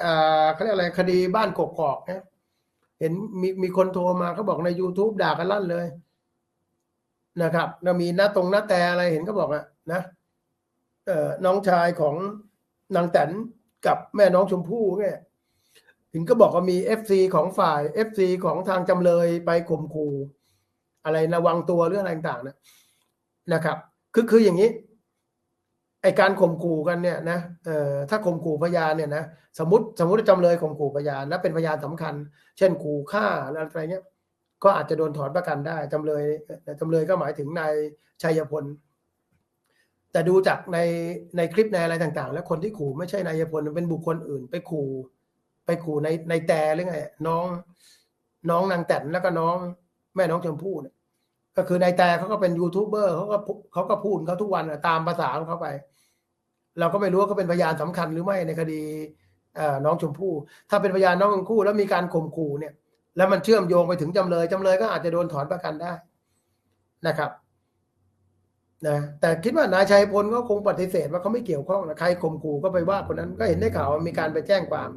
อ่าเขาเรียกอะไรคดีบ้านกกอกนะเห็นมีมีคนโทรมาเขาบอกใน youtube ด่ากันลั่นเลยนะครับแล้วมีหน้าตรงหน้าแต่อะไรเห็นก็บอกอะนะเอ่อน้องชายของนางแตนกับแม่น้องชมพู่เนี่ยเห็นก็บอกว่ามีเอฟซีของฝ่ายเอฟซีของทางจำเลยไปข่มขู่อะไรระวังตัวหรืออะไรต่างๆนะนะครับ คือคืออย่างนี้ ไอการข่มขู่กันเนี่ยนะเอ่อถ้าข่มขู่พยานเนี่ยนะสมมติสมมติจำเลยข่มขู่พยานและเป็นพยานสำคัญ เช่นขู่ฆ่าอะไรเงี้ยก็อาจจะโดนถอนประกันได้จำเลยจำเลยก็หมายถึงนายชัยพล แต่ดูจากในในคลิปในอะไรต่างๆ แล้วคนที่ขู่ไม่ใช่นายพลเป็นบุคคลอื่น ไปขู่ ไปขู่ในในแต่หรือไงน้อง น้องนางแตนแล้วก็น้อง แม่น้องชมพู่เนี่ย ก็คือนายแต่เขาก็เป็นยูทูบเบอร์เขาก็เขาก็พูดเขาทุกวันตามภาษาของเขาไป เราก็ไม่รู้ว่าเขาเป็นพยานสำคัญหรือไม่ในคดีน้องชมพู่ ถ้าเป็นพยานน้องชมพู่แล้วมีการข่มขู่เนี่ย แล้วมันเชื่อมโยงไปถึงจำเลยจำเลยก็อาจจะโดนถอนประกันได้นะครับนะแต่คิดว่านายชัยพลก็คงปฏิเสธว่าเขาไม่เกี่ยวข้องนะใครข่มขู่ก็ไปว่าคนนั้นก็เห็นได้ข่าวมีการไปแจ้งความ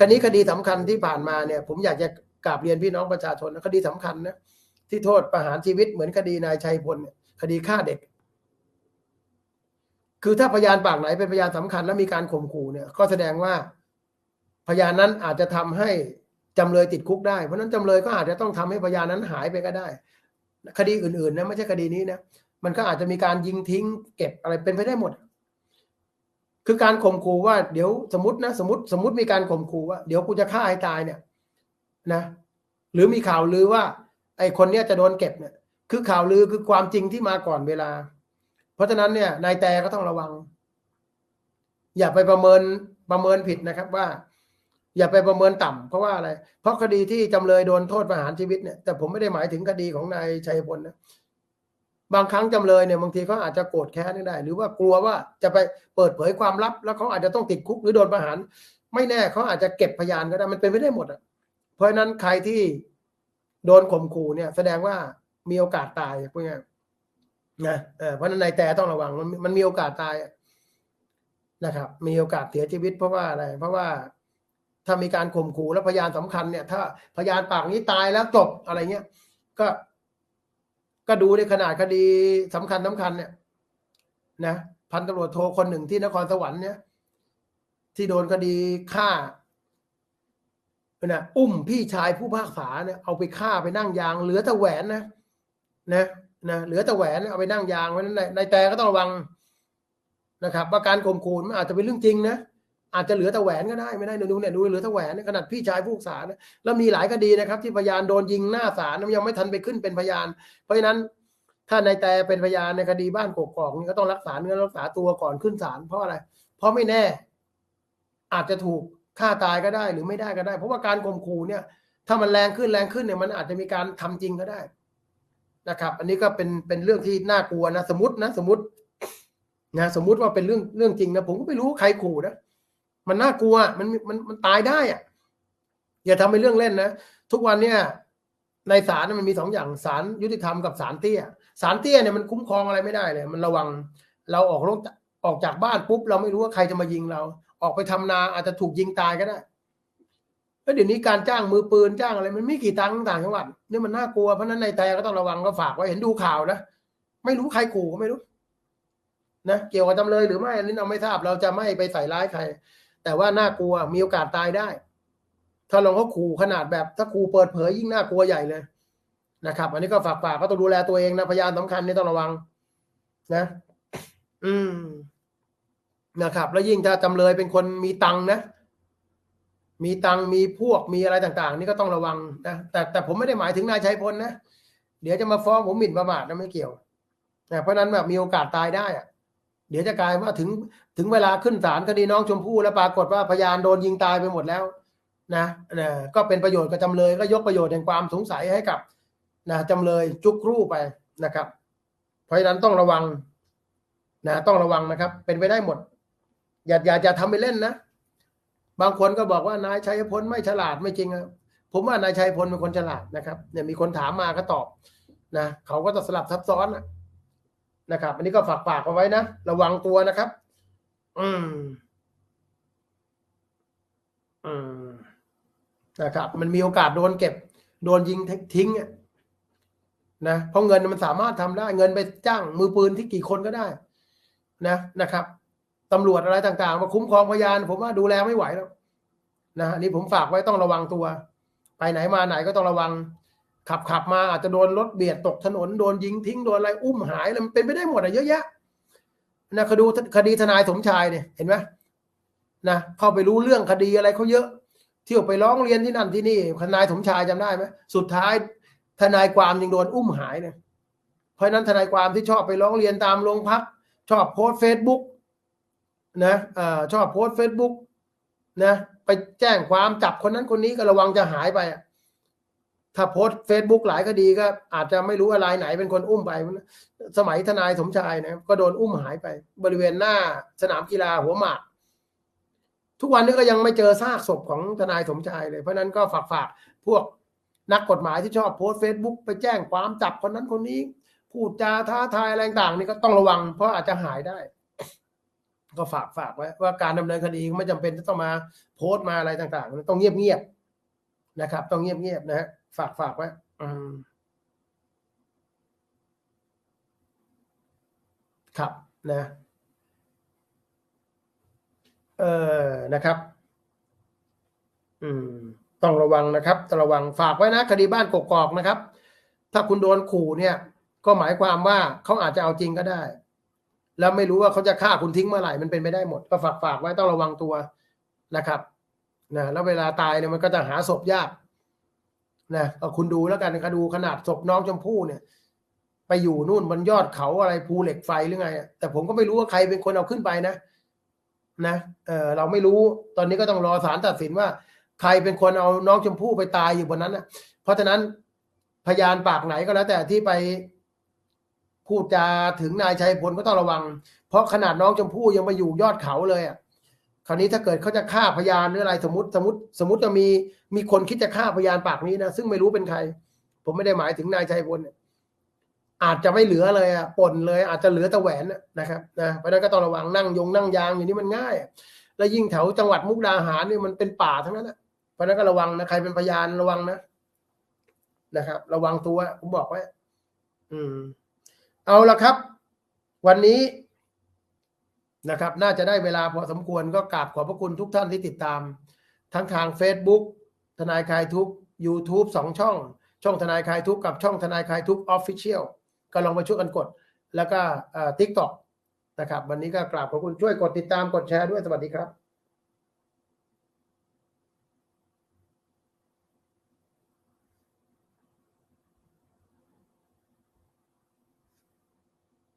คดีคดีสำคัญที่ผ่านมาเนี่ย ผมอยากจะกราบเรียนพี่น้องประชาชนนะคดีสำคัญนะ ที่โทษประหารชีวิตเหมือนคดีนายชัยพลคดีฆ่าเด็ก คือถ้าพยานปากไหนเป็นพยานสำคัญแล้วมีการข่มขู่เนี่ย ก็แสดงว่าพยานนั้นอาจจะทำให้จำเลยติดคุกได้ เพราะนั้นจำเลยก็อาจจะต้องทำให้พยานนั้นหายไปก็ได้ คดีอื่นๆนะไม่ใช่คดีนี้นะมันก็อาจจะมีการยิงทิ้ง เก็บอะไรเป็นไปได้หมด คือการข่มขู่ว่าเดี๋ยวสมมตินะ สมมติสมมติมีการข่มขู่ว่าเดี๋ยวกูจะฆ่าให้ตายเนี่ย นะ หรือมีข่าวลือว่า อ้คนเนี้ยจะโดนเก็บเนี่ยคือข่าวลือคือความจริงที่มาก่อนเวลา เพราะฉะนั้นเนี่ยนายแต่ก็ต้องระวัง อย่าไปประเมินประเมินผิดนะครับว่า อย่าไปประเมินต่ำเพราะว่าอะไร เพราะคดีที่จำเลยโดนโทษประหารชีวิตเนี่ยแต่ผมไม่ได้หมายถึงคดีของนายชัยพลนะบางครั้งจำเลยเนี่ยบางทีเขาอาจจะโกรธแค้นได้ หรือว่ากลัวว่าจะไปเปิดเผยความลับ แล้วเขาอาจจะต้องติดคุกหรือโดนประหาร ไม่แน่เขาอาจจะเก็บพยานก็ได้มันเป็นไม่ได้หมดอะเพราะฉะนั้นใครที่ โดนข่มขู่เนี่ย แสดงว่ามีโอกาสตายพวกนี้นะเออเพราะนั้นนายแต่ต้องระวังมันมันมีโอกาสตายนะครับ มีโอกาสเสียชีวิตเพราะว่าอะไร เพราะว่าถ้ามีการข่มขู่แล้วพยานสำคัญเนี่ย ถ้าพยานปากนี้ตายแล้วจบอะไรเงี้ยก็ ก็ดูในขนาดคดีสำคัญสำคัญเนี่ย นะพันตำรวจโทคนหนึ่งที่นครสวรรค์เนี่ย ที่โดนคดีฆ่า นะอุ้มพี่ชายผู้พากษาเนี่ยเอาไปฆ่าไปนั่งยาง เหลือแต่แหวนนะนะนะเหลือแต่แหวนเอาไปนั่งยางเพราะนั้นในแต่ก็ต้องระวังนะครับ ว่าการข่มขู่มันอาจจะเป็นเรื่องจริงนะอาจจะเหลือแต่แหวนก็ได้ไม่ได้ดูเนี่ยดูเหลือแต่แหวนขนาดพี่ชายผู้พากษานะแล้วมีหลายคดีนะครับ ที่พยานโดนยิงหน้าศาลยังไม่ทันไปขึ้นเป็นพยาน เพราะฉะนั้นถ้าในแต่เป็นพยานในคดีบ้านกกอกนี่ก็ต้องรักษาเนื้อรักษาตัวก่อนขึ้นศาลเพราะอะไร เพราะไม่แน่ อาจจะถูก ฆ่าตายก็ได้หรือไม่ได้ก็ได้ เพราะว่าการข่มขู่เนี่ย ถ้ามันแรงขึ้นแรงขึ้นเนี่ยมันอาจจะมีการทำจริงก็ได้นะครับ อันนี้ก็เป็นเป็นเรื่องที่น่ากลัวนะสมมตินะสมมตินะสมมุติว่าเป็นเรื่องเรื่องจริงนะผมก็ไม่รู้ใครขู่นะมันน่ากลัวมันมันมันตายได้อะอย่าทำเป็นเรื่องเล่นนะทุกวันเนี่ย ในศาลมันมีสองอย่างศาลยุติธรรมกับศาลเตี้ยศาลเตี้ยเนี่ยมันคุ้มครองอะไรไม่ได้เลย มันระวังเราออกรถออกจากบ้านปุ๊บเราไม่รู้ว่าใครจะมายิงเรา ออกไปทำนาอาจจะถูกยิงตายก็ได้แล้วเดี๋ยวนี้การจ้างมือปืนจ้างอะไร มันไม่กี่ตังค์ต่างจังหวัดนี่มันน่ากลัวเพราะนั้นในแต่ก็ต้องระวังก็ฝากไว้เห็นดูข่าวนะไม่รู้ใครขู่ก็ไม่รู้นะเกี่ยวกับจำเลยหรือไม่อันนี้เราไม่ทราบเราจะไม่ไปใส่ร้ายใคร แต่ว่าน่ากลัวมีโอกาสตายได้ ถ้าลองเขาขู่ขนาดแบบถ้าขู่เปิดเผยยิ่งน่ากลัวใหญ่เลยนะครับ อันนี้ก็ฝากฝากก็ต้องดูแลตัวเองนะพยานสำคัญนี่ต้องระวัง นะ อืม นะครับ แล้วยิ่งถ้าจำเลยเป็นคนมีตังนะ มีตังมีพวกมีอะไรต่างๆ นี่ก็ต้องระวังนะแต่แต่ผมไม่ได้หมายถึงนายชัยพลนะเดี๋ยวจะมาฟ้องผมหมิ่นประมาทนะไม่เกี่ยวนะเพราะนั้นแบบมีโอกาสตายได้อะเดี๋ยวจะกลายว่าถึงถึงเวลาขึ้นศาลคดีน้องชมพู่แล้วปรากฏว่าพยานโดนยิงตายไปหมดแล้วนะนะก็เป็นประโยชน์กับจำเลยก็ยกประโยชน์แห่งความสงสัยให้กับนะจำเลยจุกครู่ไปนะครับ เพราะฉะนั้นต้องระวังนะต้องระวังนะครับ เป็นไปได้หมด อย่าอย่าอย่าทำไปเล่นนะ บางคนก็บอกว่านายชัยพลไม่ฉลาดไม่จริงครับผมว่านายชัยพลเป็นคนฉลาดนะครับ เนี่ยมีคนถามมาก็ตอบนะเขาก็จะสลับซับซ้อนนะครับ อันนี้ก็ฝากฝากเอาไว้นะ ระวังตัวนะครับ อืม อืมนะครับ มันมีโอกาสโดนเก็บ โดนยิงทิ้งนะเพราะเงินมันสามารถทำได้ เงินไปจ้างมือปืนที่กี่คนก็ได้ นะนะครับ ตำรวจอะไรต่างๆ มาคุ้มครองพยาน ผมว่าดูแลไม่ไหวแล้วนะนนี้ผมฝากไว้ต้องระวังตัว ไปไหนมาไหนก็ต้องระวัง ขับขับมาอาจจะโดนรถเบียดตกถนนโดนยิงทิ้งโดนอะไรอุ้มหายอะไรมันเป็นไปได้หมดอะเยอะแยะนะคดีคดีทนายสมชายเนี่ยเห็นไหมนะเข้าไปรู้เรื่องคดีอะไรเขาเยอะ เที่ยวไปร้องเรียนที่นั่นที่นี่ทนายสมชายจำได้ไหมสุดท้ายทนายความยังโดนอุ้มหายเนี่ยเพราะนั้นทนายความที่ชอบไปร้องเรียนตามโรงพัก ชอบโพสเฟซบุ๊ก นะอชอบโพสเฟซบุ๊กนะไปแจ้งความจับคนนั้นคนนี้ก็ระวังจะหายไปถ้าโพสเฟซบุ๊กหลายคดีก็อาจจะไม่รู้อะไรไหนเป็นคนอุ้มไป สมัยทนายสมชายนะก็โดนอุ้มหายไป บริเวณหน้าสนามกีฬาหัวหมาก ทุกวันนี้ก็ยังไม่เจอซากศพของทนายสมชายเลย เพราะนั้นก็ฝากฝากพวกนักกฎหมายที่ชอบโพสเฟซบุ๊กไปแจ้งความจับคนนั้นคนนี้พูดจาท้าทายอะไรต่างนี่ก็ต้องระวัง เพราะอาจจะหายได้ ก็ฝากฝากไว้ว่าการดำเนินคดีไม่จำเป็นจะต้องมาโพสต์มาอะไรต่างๆ ต้องเงียบๆนะครับ ต้องเงียบๆนะฮะฝากฝากไว้ครับนะ เออนะครับ อืม ต้องระวังนะครับต้องระวังฝากไว้นะคดีบ้านกกอกนะครับ ถ้าคุณโดนขู่เนี่ย ก็หมายความว่าเขาอาจจะเอาจริงก็ได้ แล้วไม่รู้ว่าเขาจะฆ่าคุณทิ้งเมื่อไหร่มันเป็นไปได้หมดก็ฝากฝากไว้ต้องระวังตัวนะครับนะแล้วเวลาตายเนี่ยมันก็จะหาศพยากนะก็คุณดูแล้วกันก็ดูขนาดศพน้องชมพู่เนี่ย ไปอยู่นู่นบนยอดเขาอะไรภูเหล็กไฟหรือไง แต่ผมก็ไม่รู้ว่าใครเป็นคนเอาขึ้นไปนะนะเออเราไม่รู้ตอนนี้ก็ต้องรอศาลตัดสินว่า ใครเป็นคนเอาน้องชมพู่ไปตายอยู่บนนั้นนะเพราะฉะนั้นพยานปากไหนก็แล้วแต่ที่ไป พูดจาถึงนายชัยพลก็ต้องระวัง เพราะขนาดน้องชมพู่ยังไปอยู่ยอดเขาเลยอะคราวนี้ถ้าเกิดเขาจะฆ่าพยานหรืออะไรสมมติสมมติสมมติจะมีมีคนคิดจะฆ่าพยานปากนี้นะซึ่งไม่รู้เป็นใคร ผมไม่ได้หมายถึงนายชัยพลอาจจะไม่เหลือเลยอะป่นเลย อาจจะเหลือแต่แหวนนะครับนะเพราะนั้นก็ต้องระวังนั่งยงนั่งยางอย่างนี้มันง่าย แล้วยิ่งแถวจังหวัดมุกดาหารนี่มันเป็นป่าทั้งนั้นนะเพราะฉะนั้นก็ระวังนะใครเป็นพยานระวังนะนะครับ ระวังตัวผมบอกไว้อืม เอาละครับ วันนี้นะครับ น่าจะได้เวลาพอสมควรก็กราบขอบพระคุณทุกท่านที่ติดตาม ทั้งทาง Facebook ทนายคลายทุก YouTube สองช่อง ช่องทนายคลายทุกกับช่องทนายคลายทุกออฟฟิเชียลก็ลองมาช่วยกันกด แล้วก็ทิกตอกนะครับ วันนี้ก็กราบขอบคุณช่วยกดติดตามกดแชร์ด้วยสวัสดีครับ